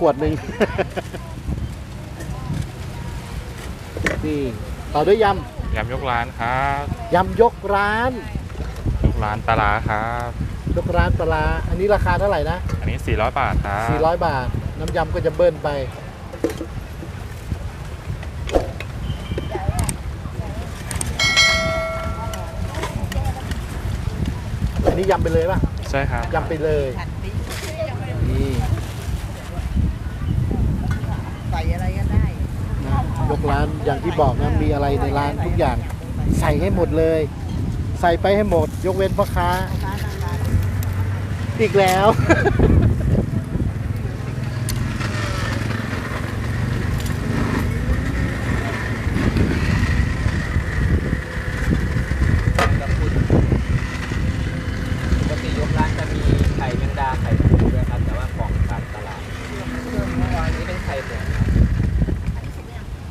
ขวดหนึ่ง นี่ต่อด้วยยยำยกร้านครับำ ยำยกร้าน ยกร้านปลาร้าครับ ยกร้านปลาร้าอันนี้ราคาเท่าไหร่นะ อันนี้ 400 บาทครับ400 บาท น้ำยำก็จะเบิ้ลไป อันนี้ยำไปเลยป่ะ ใช่ครับ ยำไปเลยนี่ ใส่อะไรก็ได้ นะ ยกร้านอย่างที่บอกนะมีอะไรในร้านทุกอย่างใส่ให้หมดเลย ใส่ไปให้หมด ยกเว้นพ่อค้า อีกแล้ว กับคุณปกติยกร้านจะมีไข่แมงดาไข่ปูด้วยครับ แต่ว่าของตามตลาดนี่เป็นไข่หมูครับ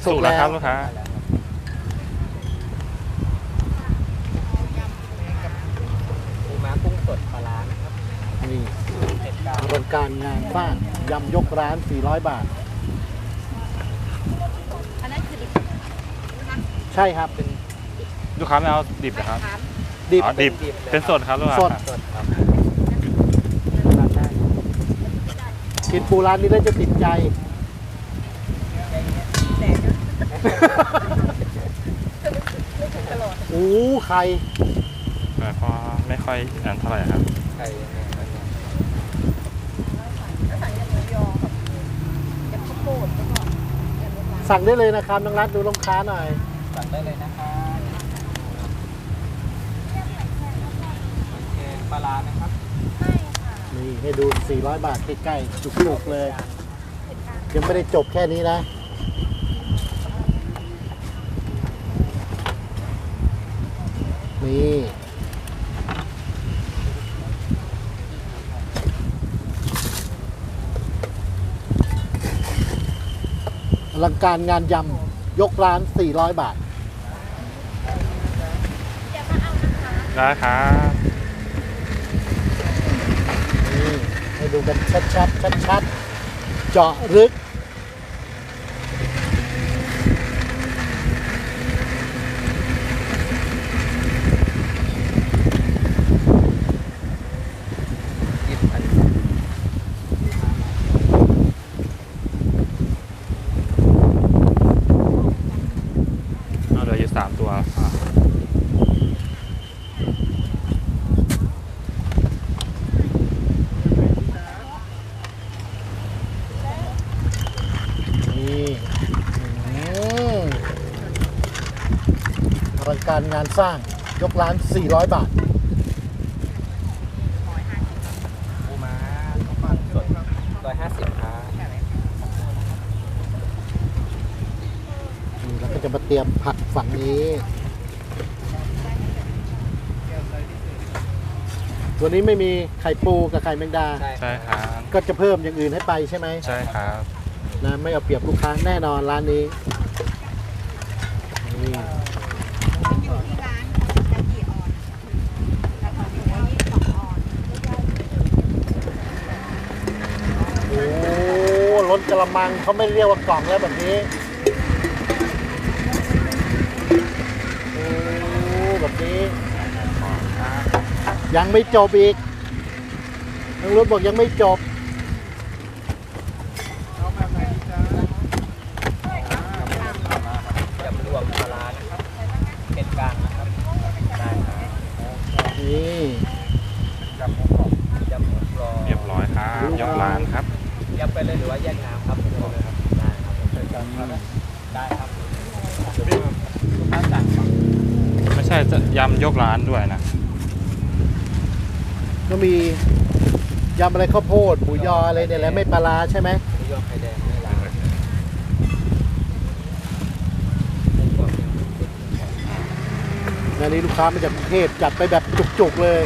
สุ กแล้วครับลูกค้าได้แล้วครับปูม้ากุ้งสดปลาร้านะครับนี่เผ็ดกลางกระบวนการงานบ้านยำยกร้าน 400 บาท อันนั้นคือดิบใช่ครับเป็นลูกค้าไม่เอาดิบนะครับ ดิบ อ๋อดิบ เป็นสดครับลูกค้าสดครับสดครับทานได้กินปูร้านนี้แล้วจะติดใจ โอ้ไข่แต่ก็ไม่ค่อยอันเท่าไหร่ครับไข่ยังไงครับเนี่ยสั่งยำหมูยอกับยำข้าวโพดแล้วก็ยำรสร้านสั่งได้เลยนะครับน้องรัฐดูลูกค้าหน่อย สั่งได้เลยนะครับโอเคปลาร้านะครับนี่ให้ดู 400 บาทใกล้ๆจุกๆเลย ยังไม่ได้จบแค่นี้นะ นี่อลังการงานยำยกร้าน 400 บาทได้ครับนี่ให้ดูกันชัดๆชัดๆเจาะลึกกินอัน เอาเหลืออยู่สามตัวอะ นี่อืมอลัง การงานสร้างยกร้าน 400 บาท ปูม้าสดร้อยห้าสิบครับนี่แล้วก็จะมาเตรียมผักฝั่งนี้ ตัวนี้ไม่มีไข่ปูกับไข่แมงดา ใช่ครับ ก็จะเพิ่มอย่างอื่นให้ไปใช่ไหมใช่ครับ นะไม่เอาเปรียบลูกค้าแน่นอนร้านนี้นี่ อยู่ที่ร้านจะกี่ออนแล้วก็หัวยี่สิบสองออน โอ้ล้ นกระมังเขาไม่เรียกว่ากล่องแล้วแบบนี้โอ้แบบนี้ยังไม่จบอีกทางรุดบอกยังไม่จบ ยำรวมปลาร้านะครับเผ็ดกลางนะครับ ได้ครับ นี่ ยำหมูกรอบยำหมูกรอบ เรียบร้อยครับ ยกร้านครับ ยำไปเลยหรือว่าแยกน้ำครับผมเลยครับ ได้ครับเผ็ดกลางครับได้ครับถ้าสั่งครับ ไม่ใช่ จะยำยกร้านด้วยนะ ก็มียำอะไรข้าวโพดหมูยออะไรเนี่ยแหละไม่ปลาร้าใช่ไหมหมูยอไข่แดงไม่ล้างหมูกรอบยำงานนี้ลูกค้ามาจากกรุงเทพจัดไปแบบจุกๆเลย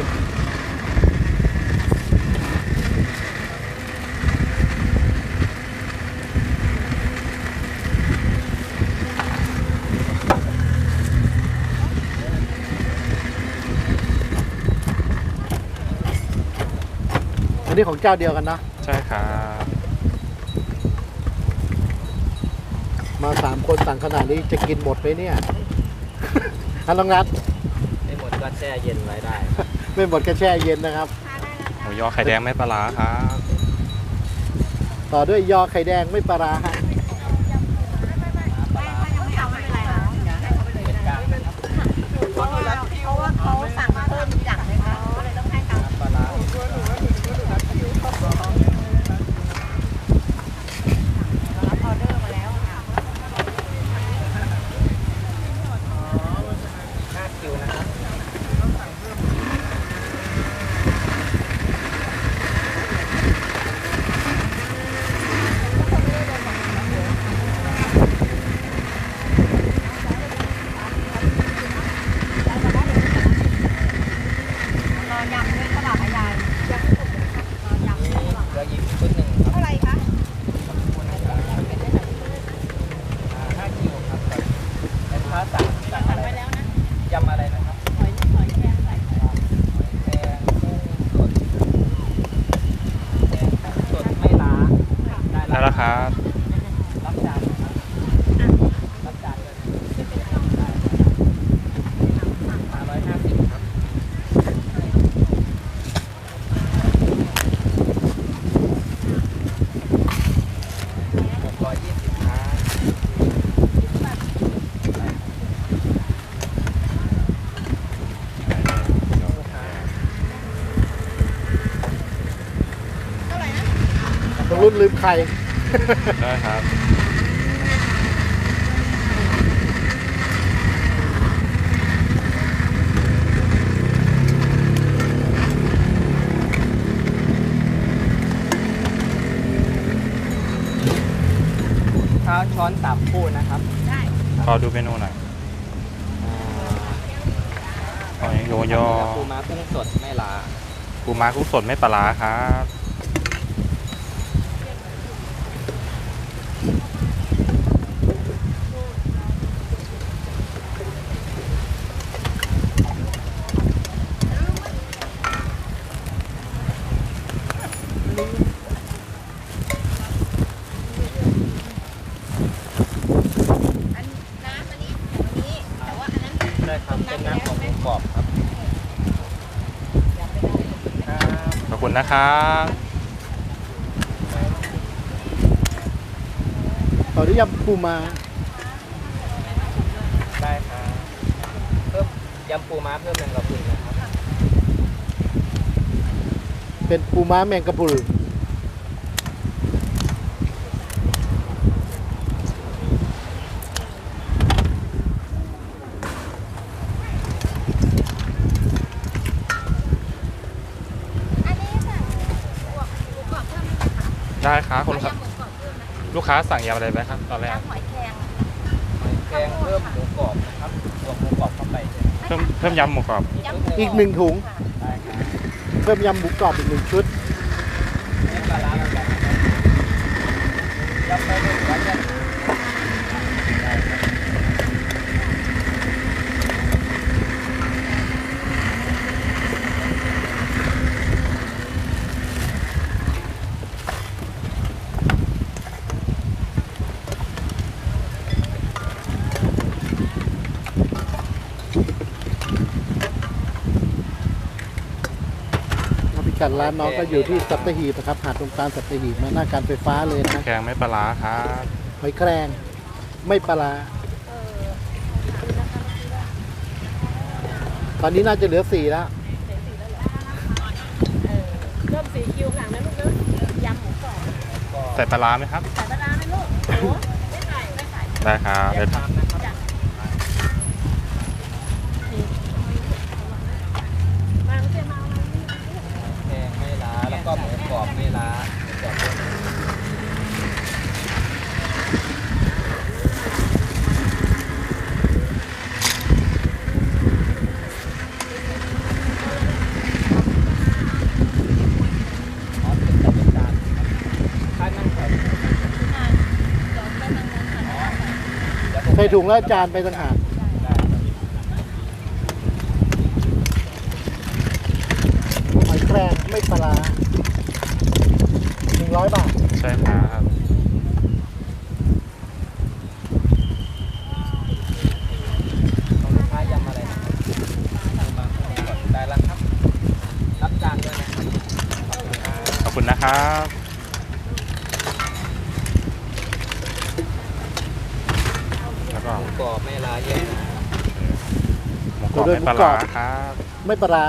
ันนี้ของเจ้าเดียวกันนะใช่ครับมาสามคนสั่งขนาดนี้จะกินหมดไหมเนี่ยอันลองนัดไม่หมดก็แช่เย็นไว้ได้ ไม่หมดก็แช่เย็นนะครับหมูยอไข่แดงไม่ปลาครับ ต่อด้วยยอไข่แดงไม่ปลาครับ ลืมไข่ได้ครับข้าวช้อนสามคู่นะครับได้ขอดูเมนูหน่อยหอยโยยอปูม้ากุ้งสดไม่ลาปูม้ากุ้งสดไม่ปลาร้าครับ อันน้ำอันนี้อันนี้แต่ว่าอันนั้น ได้ครับเป็นน้ำของหมู กรอบครับครับขอบคุณนะครับต่อด้วยยำปูมาได้ครับเพิ่มยำปูม้าเพิ่มแมงกะพรุนนะครับ เป็นปูม้าแมงกะพรุน อันนี้ค่ะบวกหมูกรอบเพิ่มไหมคะ ได้ครับคุณครับยำหมูกรอบเพิ่มนะลูกค้าสั่งยำอะไรไหมครับ ตอนแรกยำหอยแครงหอยแครงเพิ่มหมูกรอบนะครับรวมหมูกรอบเข้าไปเพิ่มเพิ่มยำหมูกรอบยำอีกหนึ่งถุงค่ะได้ครับเพิ่มยำหมูกรอบอีกหนึ่งชุดนี่ปลาร้าแล้วกันนะครับยำไปเลยวันนี้ได้ กัดร้านน้องก็อยู่ที่สัตหีบนะครับหาดตรงกลางสัตหีบมาหน้าการไฟฟ้าเลยนะแกงไม่ปลาร้าครับหอยแครงไม่ปลาร้าตอนนี้น่าจะเหลือสี่แล้วเริ่มสีคิวหลังนะลูกเนอะยำหมูกรอบใส่ปลาร้าไหมครับใส่ปลาร้าไหมลูกโอ้ไม่ใส่ไม่ใส่ได้ครับเดี๋ยวตามนะครับ ใส่ถุงแล้วจานไปต่างหากหอยแครงไม่ปลาหนึ่งร้อยบาท ใช่ครับขอบคุณนะครับ หมูกรอบ ไม่ปลาร้า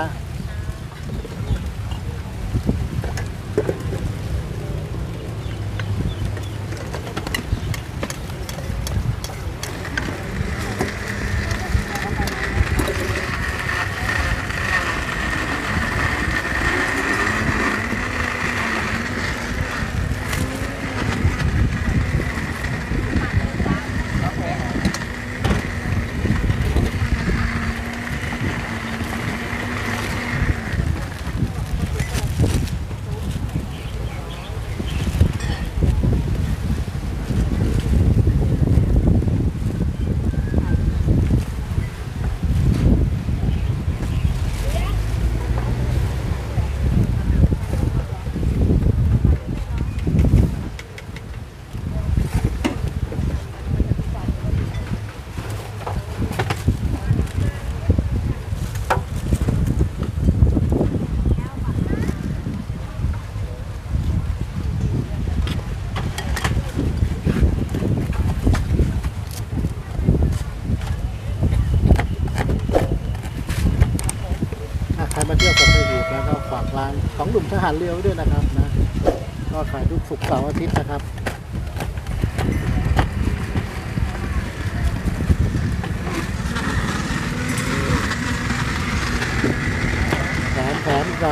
ที่ยวกับไทยหีบแล้วก็ฝากร้านของหนุ่มทหารเรือด้วยนะครับนะก็ขายทุกศุกร์เสาร์อาทิตย์นะครับแถมแถมใจ